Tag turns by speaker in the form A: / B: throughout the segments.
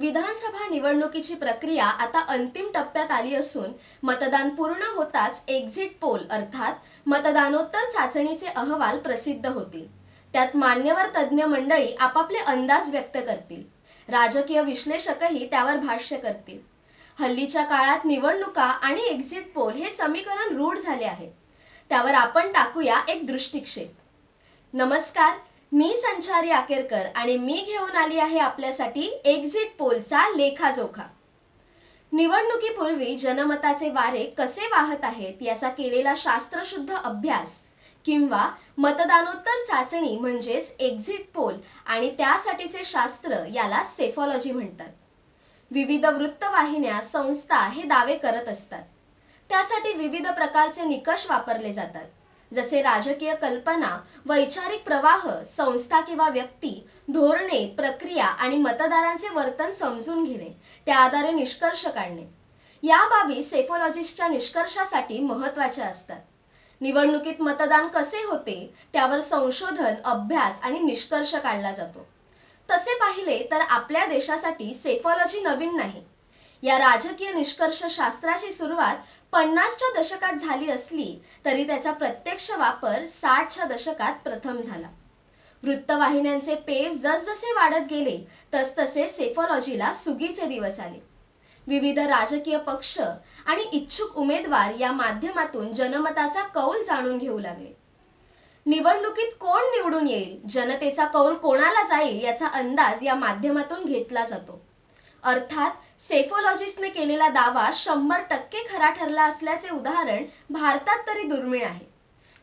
A: विधानसभा निवडणुकीची प्रक्रिया आता अंतिम टप्प्यात आली असून मतदान पूर्ण होताच एक्झिट पोल अर्थात मतदानोत्तर चाचणीचे अहवाल प्रसिद्ध होतील. त्यात मान्यवर तज्ज्ञ मंडळी आपापले अंदाज व्यक्त करतील. राजकीय विश्लेषकही त्यावर भाष्य करतील. हल्लीच्या काळात निवडणुका आणि एक्झिट पोल हे समीकरण रूढ झाले आहे. त्यावर आपण टाकूया एक दृष्टिक्षेप. नमस्कार मी संचारी आकेरकर आणि मी घेऊन आली आहे आपल्यासाठी एक्झिट पोलचा लेखाजोखा. निवडणुकीपूर्वी जनमताचे वारे कसे वाहत आहेत याचा केलेला शास्त्रशुद्ध अभ्यास किंवा मतदानोत्तर चाचणी म्हणजेच एक्झिट पोल आणि त्यासाठीचे शास्त्र याला सेफॉलॉजी म्हणतात. विविध वृत्तवाहिन्या संस्था हे दावे करत असतात. त्यासाठी विविध प्रकारचे निकष वापरले जातात. जसे राजकीय कल्पना वैचारिक प्रवाह संस्था किंवा व्यक्ती धोरणे प्रक्रिया आणि मतदारांचे वर्तन समजून घेणे त्या आधारे निष्कर्ष काढणे. या बाबी सेफोलॉजिस्टच्या निष्कर्षासाठी महत्त्वाच्या असतात. निवडणुकीत मतदान कसे होते त्यावर संशोधन अभ्यास आणि निष्कर्ष काढला जातो. तसे पाहिले तर आपल्या देशासाठी सेफॉलॉजी नवीन नाही. या राजकीय निष्कर्ष शास्त्राची सुरुवात पन्नासच्या दशकात झाली असली तरी त्याचा प्रत्यक्ष वापर साठच्या दशकात प्रथम झाला. वृत्तवाहिन्यांचे पेव जसजसे वाढत गेले तसतसे सेफॉलॉजीला सुगीचे दिवस आले. विविध राजकीय पक्ष आणि इच्छुक उमेदवार या माध्यमातून जनमताचा कौल जाणून घेऊ लागले. निवडणुकीत कोण निवडून येईल? जनतेचा कौल कोणाला जाईल याचा अंदाज या माध्यमातून घेतला जातो. अर्थात सेफोलॉजिस्टने केलेला दावा शंभर टक्के खरा ठरला असल्याचे उदाहरण भारतात तरी दुर्मिळ आहे.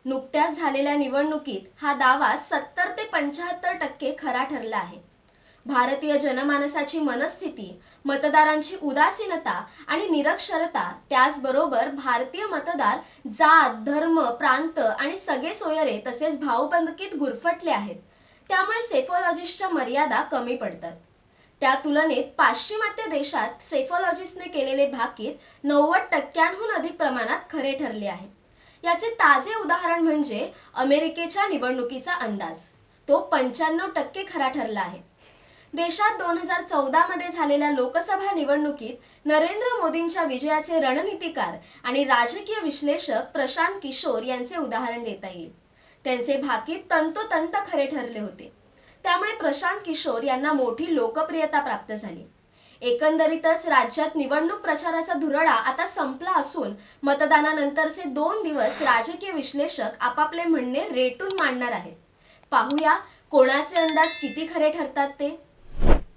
A: नुकत्याच झालेल्या निवडणुकीत हा दावा सत्तर ते पंच्याहत्तर टक्के खरा ठरला आहे. भारतीय जनमानसाची मनस्थिती मतदारांची उदासीनता आणि निरक्षरता त्याचबरोबर भारतीय मतदार जात धर्म प्रांत आणि सगळे सोयरे तसेच भाऊबंदकीत गुरफटले आहेत. त्यामुळे सेफोलॉजिस्टच्या मर्यादा कमी पडतात. त्या तुलनेत पाश्चिमात्य देशात सेफॉलॉजिस्टने केलेले भाकीत नव्वद टक्क्यांहून अधिक प्रमाणात खरे ठरले आहे. याचे ताजे उदाहरण म्हणजे अमेरिकेच्या निवडणुकीचा अंदाज. तो पंच्याण्णव टक्के खरा ठरला आहे. देशात दोन हजार चौदा मध्ये झालेल्या लोकसभा निवडणुकीत नरेंद्र मोदींच्या विजयाचे रणनीतिकार आणि राजकीय विश्लेषक प्रशांत किशोर यांचे उदाहरण देता येईल. त्यांचे भाकीत तंतोतंत खरे ठरले होते. त्यामुळे प्रशांत किशोर यांना मोठी लोकप्रियता प्राप्त झाली. एकंदरीतच राज्यात निवडणूक प्रचाराचा धुरळा आता संपला असून मतदानानंतरचे दोन दिवस राजकीय विश्लेषक आपापले म्हणणे रेटून मांडणार आहेत. पाहूया कोणाचे अंदाज किती खरे ठरतात ते.